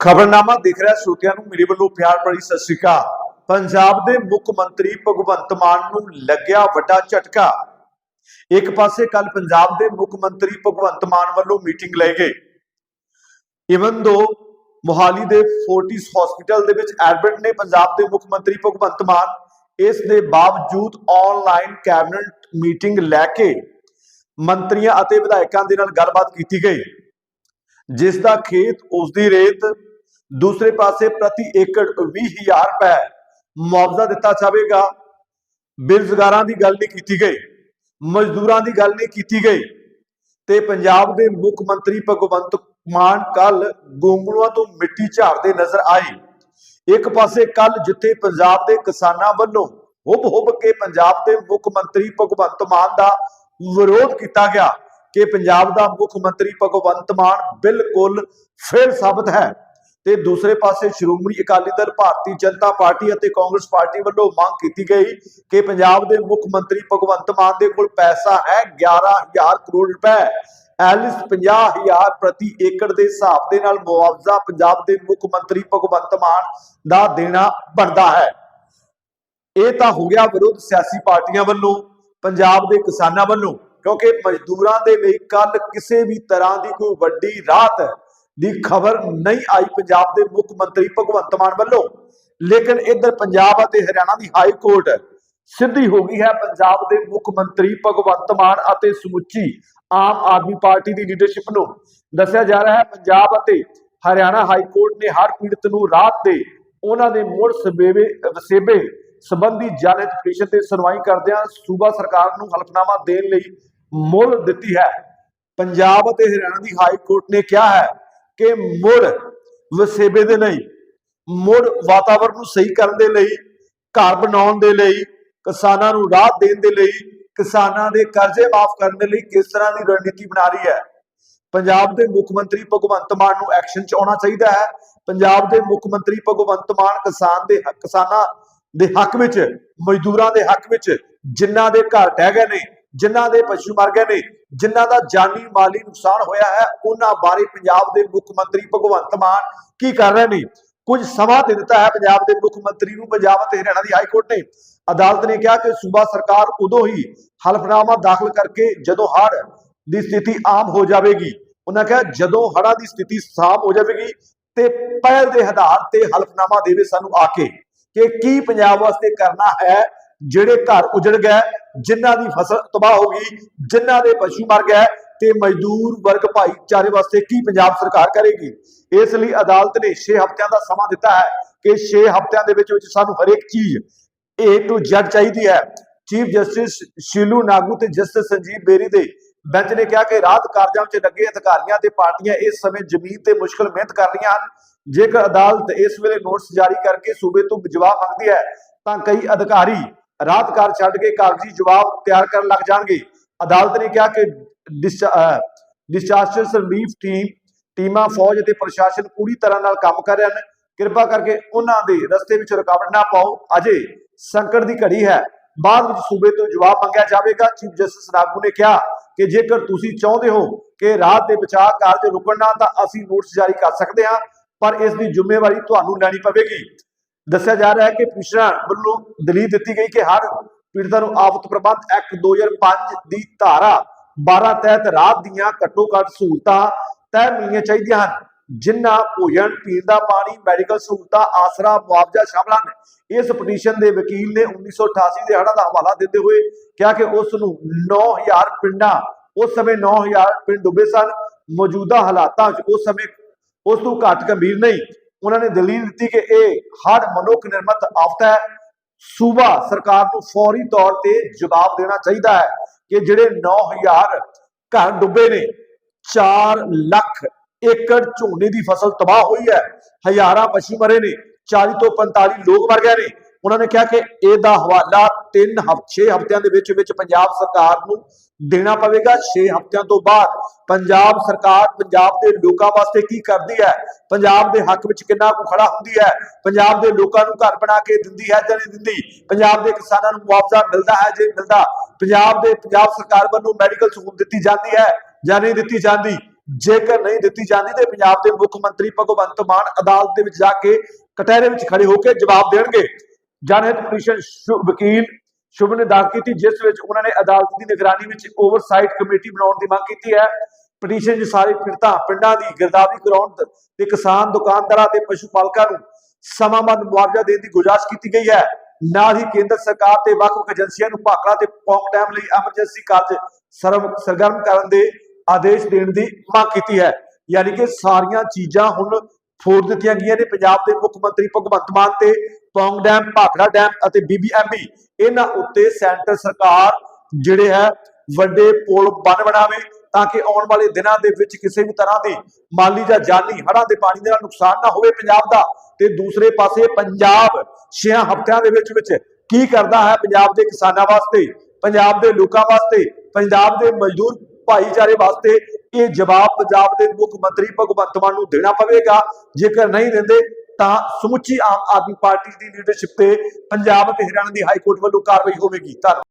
ਖਬਰਨਾਮਾ ਦੇਖ ਰਿਹਾ ਸਰੋਤਿਆਂ ਨੂੰ ਮੇਰੇ ਵੱਲੋਂ ਪਿਆਰ ਭਰੀ ਸਤਿ ਸ਼੍ਰੀ ਅਕਾਲ। ਪੰਜਾਬ ਦੇ ਮੁੱਖ ਮੰਤਰੀ ਭਗਵੰਤ ਮਾਨ ਨੂੰ ਲੱਗਿਆ ਵੱਡਾ ਝਟਕਾ। ਇੱਕ ਪਾਸੇ ਕੱਲ ਪੰਜਾਬ ਦੇ ਮੁੱਖ ਮੰਤਰੀ ਭਗਵੰਤ ਮਾਨ ਵੱਲੋਂ ਮੀਟਿੰਗ ਲਈ ਗਈ ਇਵਨ ਦੋ ਮੋਹਾਲੀ ਦੇ ਫੋਰਟਿਸ ਹਸਪੀਟਲ ਦੇ ਵਿੱਚ ਐਡਮਿਟ ਨੇ ਪੰਜਾਬ ਦੇ ਮੁੱਖ ਮੰਤਰੀ ਭਗਵੰਤ ਮਾਨ ਇਸ ਦੇ ਬਾਵਜੂਦ ਆਨਲਾਈਨ ਕੈਬਨਿਟ ਮੀਟਿੰਗ ਲੈ ਕੇ ਮੰਤਰੀਆਂ ਅਤੇ ਵਿਧਾਇਕਾਂ ਦੇ ਨਾਲ ਗੱਲਬਾਤ ਕੀਤੀ ਗਈ। ਜਿਸ ਦਾ ਖੇਤ ਉਸ ਦੀ ਰੇਤ ਦੂਸਰੇ ਪਾਸੇ ਪ੍ਰਤੀ ਏਕੜ 20000 ਰੁਪਏ ਮੁਆਵਜ਼ਾ ਦਿੱਤਾ ਜਾਵੇਗਾ। ਬੇਰੁਜ਼ਗਾਰਾਂ ਦੀ ਗੱਲ ਨਹੀਂ ਕੀਤੀ ਗਈ, ਮਜ਼ਦੂਰਾਂ ਦੀ ਗੱਲ ਨਹੀਂ ਕੀਤੀ ਗਈ ਤੇ ਪੰਜਾਬ ਦੇ ਮੁੱਖ ਮੰਤਰੀ ਭਗਵੰਤ ਮਾਨ ਕੱਲ ਗੋਂਗਲੂਆਂ ਤੋਂ ਮਿੱਟੀ ਝਾੜਦੇ ਨਜ਼ਰ ਆਏ। ਇੱਕ ਪਾਸੇ ਕੱਲ ਜਿੱਥੇ ਪੰਜਾਬ ਦੇ ਕਿਸਾਨਾਂ ਵੱਲੋਂ ਹੁਬ ਹੁਬ ਕੇ ਪੰਜਾਬ ਦੇ ਮੁੱਖ ਮੰਤਰੀ ਭਗਵੰਤ ਮਾਨ ਦਾ ਵਿਰੋਧ ਕੀਤਾ ਗਿਆ ਕਿ ਪੰਜਾਬ ਦਾ ਮੁੱਖ ਮੰਤਰੀ ਭਗਵੰਤ ਮਾਨ ਬਿਲਕੁਲ ਫੇਲ ਸਾਬਤ ਹੈ। ਤੇ ਦੂਸਰੇ ਪਾਸੇ ਸ਼੍ਰੋਮਣੀ ਅਕਾਲੀ ਦਲ, ਭਾਰਤੀ ਜਨਤਾ ਪਾਰਟੀ ਅਤੇ ਕਾਂਗਰਸ ਪਾਰਟੀ ਵੱਲੋਂ ਮੰਗ ਕੀਤੀ ਗਈ ਕਿ ਪੰਜਾਬ ਦੇ ਮੁੱਖ ਮੰਤਰੀ ਭਗਵੰਤ ਮਾਨ ਦੇ ਕੋਲ ਪੈਸਾ ਹੈ 11000 ਕਰੋੜ ਰੁਪਏ। ਐਲਿਸ 50000 ਪ੍ਰਤੀ ਏਕੜ ਦੇ ਹਿਸਾਬ ਦੇ ਨਾਲ ਮੁਆਵਜ਼ਾ ਪੰਜਾਬ ਦੇ ਮੁੱਖ ਮੰਤਰੀ ਭਗਵੰਤ ਮਾਨ ਦਾ ਦੇਣਾ ਬਣਦਾ ਹੈ। ਇਹ ਤਾਂ ਹੋ ਗਿਆ ਵਿਰੋਧ ਸਿਆਸੀ ਪਾਰਟੀਆਂ ਵੱਲੋਂ, ਪੰਜਾਬ ਦੇ ਕਿਸਾਨਾਂ ਵੱਲੋਂ। ਕਿਉਂਕਿ ਮਜ਼ਦੂਰਾਂ ਦੇ ਲਈ ਕੱਲ ਕਿਸੇ ਵੀ ਤਰ੍ਹਾਂ ਦੀ ਕੋਈ ਵੱਡੀ ਰਾਤ ਦੀ ਖਬਰ ਨਹੀਂ ਆਈ ਪੰਜਾਬ ਦੇ ਮੁੱਖ ਮੰਤਰੀ ਭਗਵੰਤ ਮਾਨ ਵੱਲੋਂ। ਲੇਕਿਨ ਇੱਧਰ ਪੰਜਾਬ ਅਤੇ ਹਰਿਆਣਾ ਦੀ ਹਾਈ ਕੋਰਟ ਸਿੱਧੀ ਹੋ ਗਈ ਹੈ। ਪੰਜਾਬ ਦੇ ਮੁੱਖ ਮੰਤਰੀ ਭਗਵੰਤ ਮਾਨ ਅਤੇ ਸਮੁੱਚੀ ਆਮ ਆਦਮੀ ਪਾਰਟੀ ਦੀ ਲੀਡਰਸ਼ਿਪ ਨੂੰ ਦੱਸਿਆ ਜਾ ਰਿਹਾ ਹੈ। ਪੰਜਾਬ ਅਤੇ ਹਰਿਆਣਾ ਹਾਈ ਕੋਰਟ ਨੇ ਹਰ ਪੀੜਤ ਨੂੰ ਰਾਤ ਦੇ ਉਹਨਾਂ ਦੇ ਮੁੜ ਸਬੇਵੇ ਵਸੇਬੇ ਸੰਬੰਧੀ ਜਨਹਿਤ ਪਟੀਸ਼ਨ ਤੇ ਸੁਣਵਾਈ ਕਰਦਿਆਂ ਸੂਬਾ ਸਰਕਾਰ ਨੂੰ ਹਲਫਨਾਮਾ ਦੇਣ ਲਈ ਮੁੱਲ ਦਿੱਤੀ ਹੈ। ਪੰਜਾਬ ਅਤੇ ਹਰਿਆਣਾ ਦੀ ਹਾਈ ਕੋਰਟ ਨੇ ਕਿਹਾ ਹੈ ਕਿ ਮੁੜ ਵਸੇਬੇ ਦੇ ਲਈ ਮੁੜ ਵਾਤਾਵਰਣ ਨੂੰ ਸਹੀ ਕਰਨ ਦੇ ਲਈ, ਘਰ ਬਣਾਉਣ ਦੇ ਲਈ, ਕਿਸਾਨਾਂ ਨੂੰ ਰਾਹਤ ਦੇਣ ਦੇ ਲਈ, ਕਿਸਾਨਾਂ ਦੇ ਕਰਜ਼ੇ ਮਾਫ ਕਰਨ ਦੇ ਲਈ ਕਿਸ ਤਰ੍ਹਾਂ ਦੀ ਰਣਨੀਤੀ ਬਣਾ ਰਹੀ ਹੈ। ਪੰਜਾਬ ਦੇ ਮੁੱਖ ਮੰਤਰੀ ਭਗਵੰਤ ਮਾਨ ਨੂੰ ਐਕਸ਼ਨ 'ਚ ਆਉਣਾ ਚਾਹੀਦਾ ਹੈ। ਪੰਜਾਬ ਦੇ ਮੁੱਖ ਮੰਤਰੀ ਭਗਵੰਤ ਮਾਨ ਕਿਸਾਨ ਦੇ ਕਿਸਾਨਾਂ ਦੇ ਹੱਕ ਵਿੱਚ, ਮਜ਼ਦੂਰਾਂ ਦੇ ਹੱਕ ਵਿੱਚ, ਜਿਨ੍ਹਾਂ ਦੇ ਘਰ ਟਹਿ ਗਏ ਨੇ ਜਿਨ੍ਹਾਂ ਦੇ ਪਸ਼ੂ ਮਰ ਗਏ ਨੇ, ਜਿਨ੍ਹਾਂ ਦਾ ਜਾਨੀ ਮਾਲੀ ਨੁਕਸਾਨ ਹੋਇਆ ਹੈ, ਉਹਨਾਂ ਬਾਰੇ ਪੰਜਾਬ ਦੇ ਮੁੱਖ ਮੰਤਰੀ ਭਗਵੰਤ ਮਾਨ ਕੀ ਕਰ ਰਹੇ ਨੇ? ਕੁਝ ਸਮਾਂ ਦੇ ਦਿੱਤਾ ਹੈ ਪੰਜਾਬ ਦੇ ਮੁੱਖ ਮੰਤਰੀ ਨੂੰ, ਪੰਜਾਬ ਅਤੇ ਹਰਿਆਣਾ ਦੀ ਹਾਈ ਕੋਰਟ ਨੇ। ਅਦਾਲਤ ਨੇ ਕਿਹਾ ਕਿ ਸੂਬਾ ਸਰਕਾਰ ਉਦੋਂ ਹੀ ਹਲਫਨਾਮਾ ਦਾਖਲ ਕਰਕੇ ਜਦੋਂ ਹੜ ਦੀ ਸਥਿਤੀ ਆਮ ਹੋ ਜਾਵੇਗੀ, ਉਹਨਾਂ ਕਿਹਾ ਜਦੋਂ ਹੜ੍ਹਾਂ ਦੀ ਸਥਿਤੀ ਸਾਮ ਹੋ ਜਾਵੇਗੀ ਤੇ ਪਹਿਲ ਦੇ ਆਧਾਰ ਤੇ ਹਲਫਨਾਮਾ ਦੇਵੇ ਸਾਨੂੰ ਆ ਕੇ ਕਿ ਕੀ ਪੰਜਾਬ ਵਾਸਤੇ ਕਰਨਾ ਹੈ ਜਿਹੜੇ ਘਰ ਉਜੜ ਗਏ, ਜਿਨ੍ਹਾਂ ਦੀ ਫਸਲ ਤਬਾਹ ਹੋ ਗਈ, ਜਿਨ੍ਹਾਂ ਦੇ ਪਸ਼ੂ ਮਰ ਗਏ, ਤੇ ਮਜ਼ਦੂਰ ਵਰਗ ਭਾਈਚਾਰੇ ਵਾਸਤੇ ਕੀ ਪੰਜਾਬ ਸਰਕਾਰ ਕਰੇਗੀ? ਇਸ ਲਈ ਅਦਾਲਤ ਨੇ 6 ਹਫ਼ਤਿਆਂ ਦਾ ਸਮਾਂ ਦਿੱਤਾ ਹੈ ਕਿ 6 ਹਫ਼ਤਿਆਂ ਦੇ ਵਿੱਚ ਵਿੱਚ ਸਾਨੂੰ ਹਰੇਕ ਚੀਜ਼ ਏ ਟੂ ਜ਼ੈਡ ਚਾਹੀਦੀ ਹੈ। ਚੀਫ ਜਸਟਿਸ ਸ਼ੀਲੂ ਨਾਗੂ ਤੇ ਜਸਟਿਸ ਸੰਜੀਵ ਬੇਰੀ ਦੇ ਬੈਂਚ ਨੇ ਕਿਹਾ ਕਿ ਰਾਹਤ ਕਾਰਜਾਂ ਵਿੱਚ ਲੱਗੇ ਅਧਿਕਾਰੀਆਂ ਤੇ ਪਾਰਟੀਆਂ ਇਸ ਸਮੇਂ ਜ਼ਮੀਨ ਤੇ ਮੁਸ਼ਕਲ ਮਿਹਨਤ ਕਰ ਰਹੀਆਂ ਹਨ। ਜੇਕਰ ਅਦਾਲਤ ਇਸ ਵੇਲੇ ਨੋਟਿਸ ਜਾਰੀ ਕਰਕੇ ਸੂਬੇ ਤੋਂ ਜਵਾਬ ਮੰਗਦੀ ਹੈ, ਤਾਂ ਕਈ ਅਧਿਕਾਰੀ ਰਾਹਤ ਕਾਰ ਛੱਡ ਕੇ ਕਾਗਜ਼ੀ ਜਵਾਬ ਤਿਆਰ ਕਰਨ ਲੱਗ ਜਾਣਗੇ। ਅਦਾਲਤ ਨੇ ਕਿਹਾ ਕਿ ਡਿਸਚਾਰਜਸ ਰਿਲੀਫ ਟੀਮ ਟੀਮਾਂ, ਫੌਜ ਅਤੇ ਪ੍ਰਸ਼ਾਸਨ ਪੂਰੀ ਤਰ੍ਹਾਂ ਨਾਲ ਕੰਮ ਕਰ ਰਹੇ ਹਨ। ਕਿਰਪਾ ਕਰਕੇ ਉਹਨਾਂ ਦੇ ਰਸਤੇ ਵਿੱਚ ਰੁਕਾਵਟ ਨਾ ਪਾਓ। ਅਜੇ ਸੰਕਟ ਦੀ ਘੜੀ ਹੈ। ਬਾਅਦ ਵਿੱਚ ਸੂਬੇ ਤੋਂ ਜਵਾਬ ਮੰਗਿਆ ਜਾਵੇਗਾ। ਚੀਫ ਜਸਟਿਸ ਨਾਗੂ ਨੇ ਕਿਹਾ ਕਿ ਜੇਕਰ ਤੁਸੀਂ ਚਾਹੁੰਦੇ ਹੋ ਕਿ ਰਾਤ ਦੇ ਬਚਾਅ ਕਾਰਜ ਰੁਕਣ ਨਾ ਤਾਂ ਅਸੀਂ ਨੋਟਿਸ ਜਾਰੀ ਕਰ ਸਕਦੇ ਹਾਂ, ਪਰ ਇਸ ਦੀ ਜ਼ਿੰਮੇਵਾਰੀ ਤੁਹਾਨੂੰ ਲੈਣੀ ਪਵੇਗੀ। ਦੱਸਿਆ ਜਾ ਰਿਹਾ ਹੈ ਕਿ ਪਿਛੜਾ ਵੱਲੋਂ ਦਲੀਲ ਦਿੱਤੀ ਗਈ ਕਿ ਹਰ ਪੀੜਤਾਂ ਨੂੰ ਆਫਤ ਪ੍ਰਬੰਧ ਐਕਟ 2005 ਦੀ ਧਾਰਾ 12 ਤਹਿਤ ਰਾਤ ਦੀਆਂ ਘੱਟੋ ਘੱਟ ਸਹੂਲਤਾਂ ਤੈਅ ਮਿਲਣੀਆਂ ਚਾਹੀਦੀਆਂ ਹਨ ਜਿਨ੍ਹਾਂ ਭੋਜਨ, ਪੀਣ ਦਾ ਪਾਣੀ ਮੈਡੀਕਲ ਸਹੂਲਤਾਂ, ਆਸਰਾ, ਮੁਆਵਜ਼ਾ ਸ਼ਾਮਲ ਹਨ। ਇਸ ਪਟੀਸ਼ਨ ਦੇ ਵਕੀਲ ਨੇ 1988 ਦੇ ਹੜ੍ਹਾਂ ਦਾ ਹਵਾਲਾ ਦਿੰਦੇ ਹੋਏ ਕਿਹਾ ਕਿ ਉਸ ਨੂੰ 9000 ਪਿੰਡਾਂ, ਉਸ ਸਮੇਂ 9000 ਪਿੰਡ ਡੁੱਬੇ ਸਨ। ਮੌਜੂਦਾ ਹਾਲਾਤਾਂ ਵਿੱਚ ਉਸ ਸਮੇਂ ਉਸ ਤੋਂ ਘੱਟ ਗੰਭੀਰ ਨਹੀਂ ਉਹਨਾਂ ਨੇ ਦਲੀਲ ਦਿੱਤੀ ਕਿ ਇਹ ਹਰ ਮਨੁੱਖ ਨਿਰਮਤ ਆਫਤ ਹੈ। ਸੂਬਾ ਸਰਕਾਰ ਨੂੰ ਫੌਰੀ ਤੌਰ ਤੇ ਜਵਾਬ ਦੇਣਾ ਚਾਹੀਦਾ ਹੈ ਕਿ ਜਿਹੜੇ 9000 ਘਰ ਡੁੱਬੇ ਨੇ 4 ਲੱਖ ਏਕੜ ਝੋਨੇ ਦੀ ਫਸਲ ਤਬਾਹ ਹੋਈ ਹੈ, ਹਜ਼ਾਰਾਂ ਪਸ਼ੂ ਮਰੇ ਨੇ 40 ਤੋਂ 45 ਲੋਕ ਮਰ ਗਏ ਨੇ। ਉਹਨਾਂ ਨੇ ਕਿਹਾ ਕਿ ਇਹਦਾ ਹਵਾਲਾ 3 ਹਫ਼ਤੇ 6 ਹਫ਼ਤਿਆਂ ਦੇ ਵਿੱਚ ਵਿੱਚ ਪੰਜਾਬ ਸਰਕਾਰ ਨੂੰ ਦੇਣਾ ਪਵੇਗਾ। 6 ਹਫ਼ਤਿਆਂ ਤੋਂ ਬਾਅਦ ਪੰਜਾਬ ਸਰਕਾਰ ਪੰਜਾਬ ਦੇ ਲੋਕਾਂ ਵਾਸਤੇ ਕੀ ਕਰਦੀ ਹੈ? ਪੰਜਾਬ ਦੇ ਹੱਕ ਵਿੱਚ ਕਿੰਨਾ ਕੁ ਖੜਾ ਹੁੰਦੀ ਹੈ? ਪੰਜਾਬ ਦੇ ਲੋਕਾਂ ਨੂੰ ਘਰ ਬਣਾ ਕੇ ਦਿੰਦੀ ਹੈ ਜਾਂ ਨਹੀਂ ਦਿੰਦੀ? ਪੰਜਾਬ ਦੇ ਕਿਸਾਨਾਂ ਨੂੰ ਮੁਆਵਜ਼ਾ ਮਿਲਦਾ ਹੈ ਜੇ ਮਿਲਦਾ? ਪੰਜਾਬ ਦੇ, ਪੰਜਾਬ ਸਰਕਾਰ ਵੱਲੋਂ ਮੈਡੀਕਲ ਸਹੂਲਤ ਦਿੱਤੀ ਜਾਂਦੀ ਹੈ ਜਾਂ ਨਹੀਂ ਦਿੱਤੀ ਜਾਂਦੀ? ਜੇਕਰ ਨਹੀਂ ਦਿੱਤੀ ਜਾਂਦੀ ਤੇ ਪੰਜਾਬ ਦੇ ਮੁੱਖ ਮੰਤਰੀ ਭਗਵੰਤ ਮਾਨ ਅਦਾਲਤ ਦੇ ਵਿੱਚ ਜਾ ਕੇ ਕਟਹਿਰੇ ਵਿੱਚ ਖੜੇ ਹੋ ਕੇ ਜਵਾਬ ਦੇਣਗੇ। ਜਨਹਿਤ ਪਟੀਸ਼ਨ ਵਕੀਲ ਸ਼ੁਭ ਨੇ ਦਾਖਲ ਕੀਤੀ, ਜਿਸ ਵਿੱਚ ਉਹਨਾਂ ਨੇ ਅਦਾਲਤ ਦੀ ਨਿਗਰਾਨੀ ਵਿੱਚ ਓਵਰਸਾਈਟ ਕਮੇਟੀ ਬਣਾਉਣ ਦੀ ਮੰਗ ਕੀਤੀ ਹੈ। ਪਟੀਸ਼ਨ 'ਚ ਸਾਰੇ ਪੀੜਤਾਂ, ਪਿੰਡਾਂ ਦੀ ਗਿਰਦਾਵਰੀ ਕਰਾਉਣ ਤੇ ਕਿਸਾਨ ਦੁਕਾਨਦਾਰਾਂ ਤੇ ਪਸ਼ੂ ਪਾਲਕਾਂ ਨੂੰ ਸਮਾਂਬੱਧ ਮੁਆਵਜ਼ਾ ਦੇਣ ਦੀ ਗੁਜ਼ਾਰਿਸ਼ ਕੀਤੀ ਗਈ ਹੈ। ਨਾਲ ਹੀ ਕੇਂਦਰ ਸਰਕਾਰ ਤੇ ਵੱਖ-ਵੱਖ ਏਜੰਸੀਆਂ ਨੂੰ ਭਾਖੜਾ ਤੇ ਪੌਂਗ ਡੈਮ ਲਈ ਐਮਰਜੈਂਸੀ ਕਾਰਜ ਸਰਗਰਮ ਕਰਨ ਦੇ ਆਦੇਸ਼ ਦੇਣ ਦੀ ਮੰਗ ਕੀਤੀ ਹੈ। ਯਾਨੀ ਕਿ ਸਾਰੀਆਂ ਚੀਜ਼ਾਂ ਹੁਣ ਫੋੜ ਦਿੱਤੀਆਂ ਗਈਆਂ ਨੇ। ਪੰਜਾਬ ਦੇ ਮੁੱਖ ਮੰਤਰੀ ਭਗਵੰਤ ਮਾਨ ਤੇ ਪੌਂਗ ਡੈਮ, ਭਾਖੜਾ ਡੈਮ ਅਤੇ ਬੀਬੀਐਮਬੀ ਇਹਨਾਂ ਉੱਤੇ ਸੈਂਟਰ ਸਰਕਾਰ ਜਿਹੜੇ ਹੈ ਵੱਡੇ ਪੁਲ ਬੰਨ ਬਣਾਵੇ ਤਾਂ ਕਿ ਆਉਣ ਵਾਲੇ ਦਿਨਾਂ ਦੇ ਵਿੱਚ ਕਿਸੇ ਵੀ ਤਰ੍ਹਾਂ ਦੀ ਮਾਲੀ ਜਾਂ ਜਾਨੀ ਹੜ੍ਹਾਂ ਦੇ ਪਾਣੀ ਦੇ ਨਾਲ ਨੁਕਸਾਨ ਨਾ ਹੋਵੇ ਪੰਜਾਬ ਦਾ। ਤੇ ਦੂਸਰੇ ਪਾਸੇ ਪੰਜਾਬ 6 ਹਫ਼ਤਿਆਂ ਦੇ ਵਿੱਚ ਵਿੱਚ ਕੀ ਕਰਦਾ ਹੈ ਪੰਜਾਬ ਦੇ ਕਿਸਾਨਾਂ ਵਾਸਤੇ, ਪੰਜਾਬ ਦੇ ਲੋਕਾਂ ਵਾਸਤੇ, ਪੰਜਾਬ ਦੇ ਮਜ਼ਦੂਰ ਭਾਈਚਾਰੇ ਵਾਸਤੇ ਇਹ ਜਵਾਬ ਪੰਜਾਬ ਦੇ ਮੁੱਖ ਮੰਤਰੀ ਭਗਵੰਤ ਮਾਨ ਨੂੰ ਦੇਣਾ ਪਵੇਗਾ। ਜੇਕਰ ਨਹੀਂ ਦਿੰਦੇ ਤਾਂ ਸਮੁੱਚੀ ਆਮ ਆਦਮੀ ਪਾਰਟੀ ਦੀ ਲੀਡਰਸ਼ਿਪ ਤੇ ਪੰਜਾਬ ਅਤੇ ਹਰਿਆਣਾ ਦੀ ਹਾਈ ਕੋਰਟ ਵੱਲੋਂ ਕਾਰਵਾਈ ਹੋਵੇਗੀ। ਧੰਨਵਾਦ।